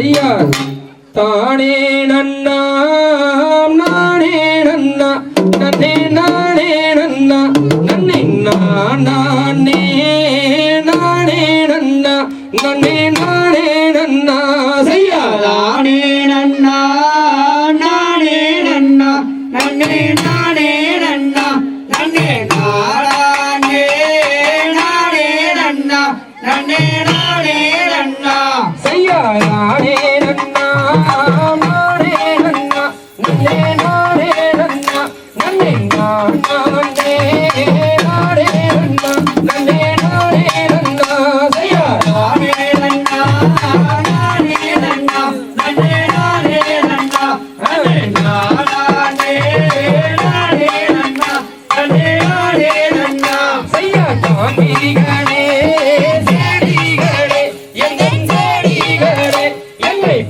ஐயா. தானே நன்னா நானே நன்னா நன்னே நானே நன்னா நன்னே நானே நானே நன்னா நன்னே நானே நன்னா ஐயா. தானே நன்னா நானே நன்னா நன்னே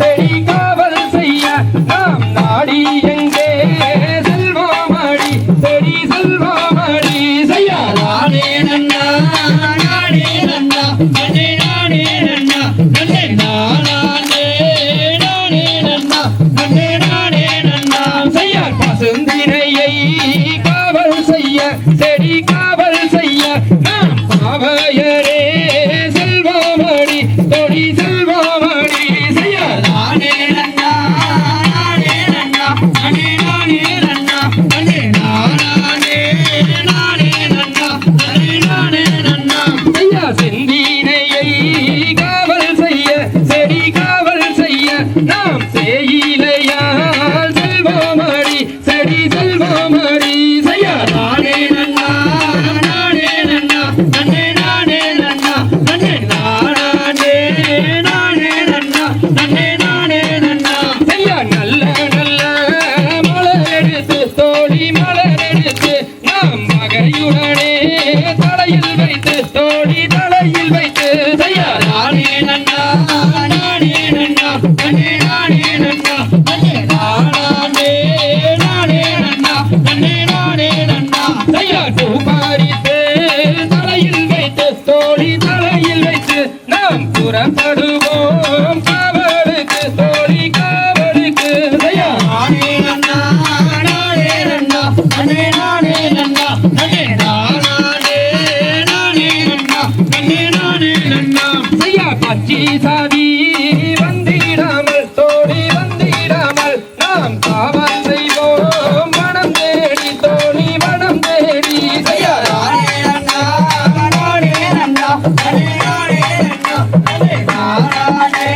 செடி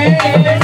Yeah.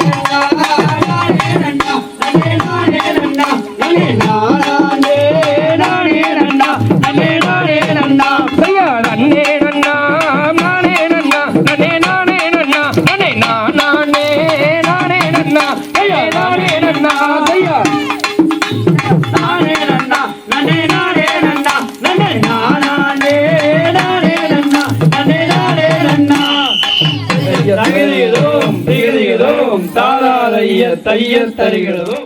está está ligado.